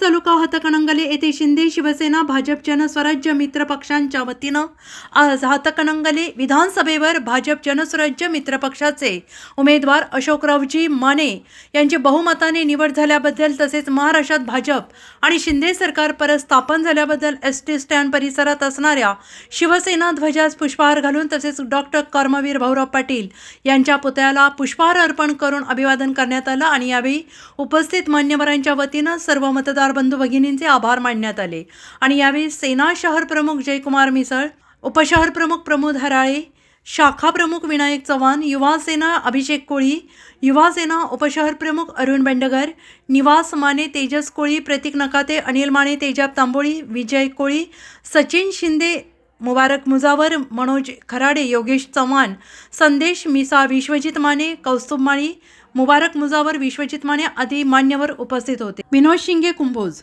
तालुका हातकणंगले येथे शिंदे शिवसेना भाजप जनस्वराज्य मित्र पक्षांच्या वतीनं आज हातकणंगले विधानसभेवर भाजप जनस्वराज्य मित्र पक्षाचे उमेदवार अशोकरावजी माने यांची बहुमताने निवड झाल्याबद्दल तसेच महाराष्ट्रात भाजप आणि शिंदे सरकार परत स्थापन झाल्याबद्दल एस टी स्टँड परिसरात असणाऱ्या शिवसेना ध्वजास पुष्पहार घालून तसेच डॉक्टर कर्मवीर भाऊराव पाटील यांच्या पुतळ्याला पुष्पहार अर्पण करून अभिवादन करण्यात आलं आणि यावेळी उपस्थित मान्यवरांच्या वतीनं सर्व मतदार बंधू भगिनींचे आभार मानण्यात आले. आणि यावेळी सेना शहर प्रमुख जयकुमार मिसळ उपशहर प्रमुख प्रमोद हराळे शाखा प्रमुख विनायक चव्हाण युवा सेना अभिषेक कोळी युवा सेना उपशहर प्रमुख अरुण बेंडगर निवास माने तेजस कोळी प्रतीक नकाते अनिल माने तेजाब तांबोळी विजय कोळी सचिन शिंदे मुबारक मुजावर मनोज खराडे योगेश चव्हाण संदेश मिसा विश्वजित माने कौस्तुभ माळी मुबारक मुजावर विश्वजित माने आदी मान्यवर उपस्थित होते. विनोद शिंगे कुंभोज.